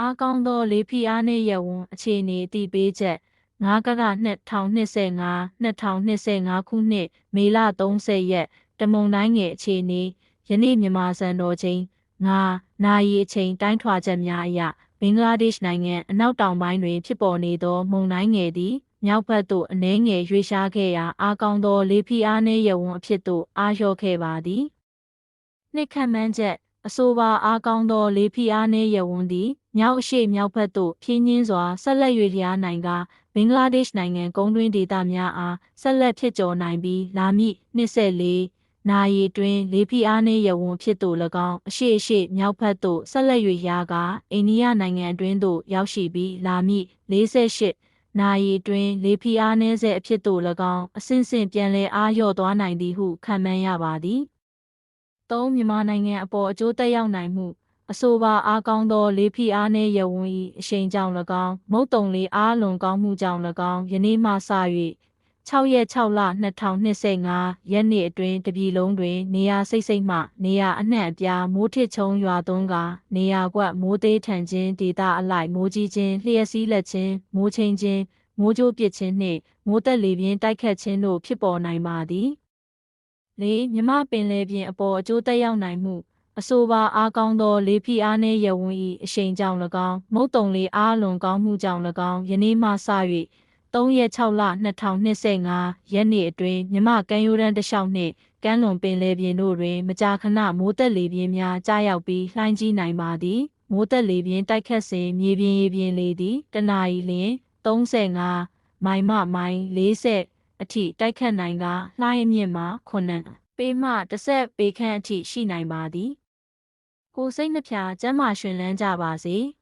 အားကောင်းသောလေဖိအားနှင့်ရဝန်းအခြေအနေအတိပေးချက်9ကက2025 2025ခုနှစ်မေလ30ရက်တမုံတိုင်းငယ်အခြေအနေယနေ့မြန်မာစံတော်ချိန်9နာရီအချိန်တိုင်းထွာချက်များအရဘင်္ဂလားဒေ့ရှ်နိုင်ငံအနောက်တောင်ပိုင်းတွင်ဖြစ်ပေါ်နေသောမုန်တိုင်းငယ်သည်မြောက်ဘက်သို့အနှဲငယ်ရွေ့ရှားခဲ့ရာအားကောင်းသောလေဖိအားနှင့်ရဝန်းအဖြစ်သို့အားလျော့ခဲ့ပါသည်နှစ်ခန့်မှန်းချက် အဆိုပါအားကောင်းသောလေဖိအားနှင့်ရဝန်းသည်မြောက်အရှေ့မြောက်ဘက်သို့ဖြင်းညင်းစွာဆက်လက်၍လျားနိုင်ကာဘင်္ဂလားဒေ့ရှ်နိုင်ငံကုန်းတွင်းဒေသများအားဆက်လက်ဖြစ်ကျော်နိုင်ပြီးလာမည့်24နာရီတွင်လေဖိအားနှင့်ရဝန်းဖြစ်သို့၎င်းအရှိအရှိမြောက်ဘက်သို့ဆက်လက်၍ရာကအိန္ဒိယနိုင်ငံအတွင်းသို့ရောက်ရှိပြီးလာမည့်48နာရီတွင်လေဖိအားနည်းစေအဖြစ်သို့၎င်းအစဉ်စဉ်ပြန်လည်အားလျော့သွားနိုင်သည်ဟုခန့်မှန်းရပါသည်။ ၃မြန်မာနိုင်ငံအပေါ်အကျိုးသက်ရောက်နိုင်မှုအဆိုပါအားကောင်းသောလေဖိအားနှင့်ရဝန်း၏အရှိန်ကြောင့်၎င်းမုတ်တုံလေးအားလွန်ကောင်းမှုကြောင့်၎င်းယနေ့မှစ၍6ရက်6လ2025ရက်နေ့အတွင်းတပြည်လုံးတွင် နေရာစိတ်စိတ်မှ နေရာအနှံ့အပြားမိုးထစ်ချုံရွာသွန်းကနေရာကွက်မိုးသေးထန်ခြင်းဒေသအလိုက်မိုးကြီးခြင်းလျှက်စီးလက်ခြင်းမိုးချင်းခြင်းမိုးကြိုးပစ်ခြင်းနှင့်မိုးသက်လေပြင်းတိုက်ခတ်ခြင်းတို့ဖြစ်ပေါ်နိုင်ပါသည် လေးမြမပင်လယ်ပြင်အပေါ်အကျိုးသက်ရောက်နိုင်မှုအဆိုပါအားကောင်းသောလေဖိအားနှင့်ရဝန်း၏အရှိန်ကြောင့်၎င်းမုတ်တုံလေးအားလွန်ကောင်းမှုကြောင့်၎င်းယနေ့မှစ၍3ရက်6လ2025ရက်နေ့အတွင်းမြမကမ်းရိုးတန်းတစ်လျှောက်နှင့်ကမ်းလွန်ပင်လယ်ပြင်တို့တွင်မကြာခဏမိုးသက်လေပြင်းများကြားရောက်ပြီးလှိုင်းကြီးနိုင်ပါသည်မိုးသက်လေပြင်းတိုက်ခတ်စဉ်မြေပြင်ရေပြင်လေသည်တနအီလျင်35မိုင်မှမိုင်40 အထိတိုက်ခတ်နိုင်ကလှိုင်းအမြင့်မှာ9ပေမှ10ပေခန့်အထိရှိနိုင်ပါသည်ကိုယ်စိတ်နှပြကျမ်းမာရှင်လန်းကြပါစေ။